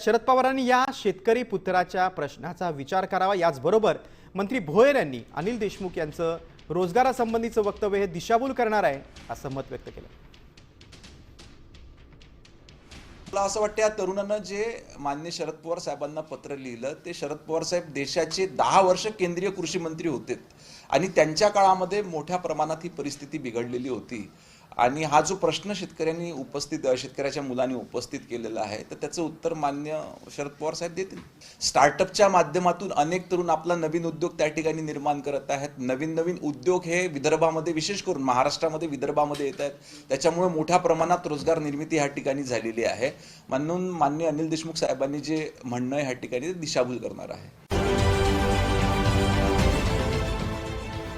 शरद पवारांनी या शेतकरी पुत्राच्या प्रश्नाचा विचार करावा याचबरोबर मंत्री भोयर यांनी अनिल देशमुख यांचं रोजगारासंबंधीचं वक्तव्य हे दिशाभूल करणार आहे असं मत व्यक्त केलं. मला असं वाटतं या तरुणानं जे मान्य शरद पवार साहेबांना पत्र लिहिलं ते शरद पवार साहेब देशाचे दहा वर्ष केंद्रीय कृषी मंत्री होते. आणि त्यांच्या काळामध्ये मोठ्या प्रमाणात ही परिस्थिती बिघडलेली होती. आणि हा जो प्रश्न शेतकऱ्यांनी उपस्थित शेतकऱ्याच्या मुलांनी उपस्थित केलेला आहे तर त्याचं उत्तर मान्य शरद पवार साहेब देतील. स्टार्टअपच्या माध्यमातून अनेक तरुण आपला नवीन उद्योग त्या ठिकाणी निर्माण करत आहेत. नवीन नवीन उद्योग हे विदर्भामध्ये विशेष करून महाराष्ट्रामध्ये विदर्भामध्ये येत आहेत. त्याच्यामुळे मोठ्या प्रमाणात रोजगार निर्मिती ह्या ठिकाणी झालेली आहे. म्हणून मान्य अनिल देशमुख साहेबांनी जे म्हणणं ह्या ठिकाणी ते दिशाभूल करणार आहे.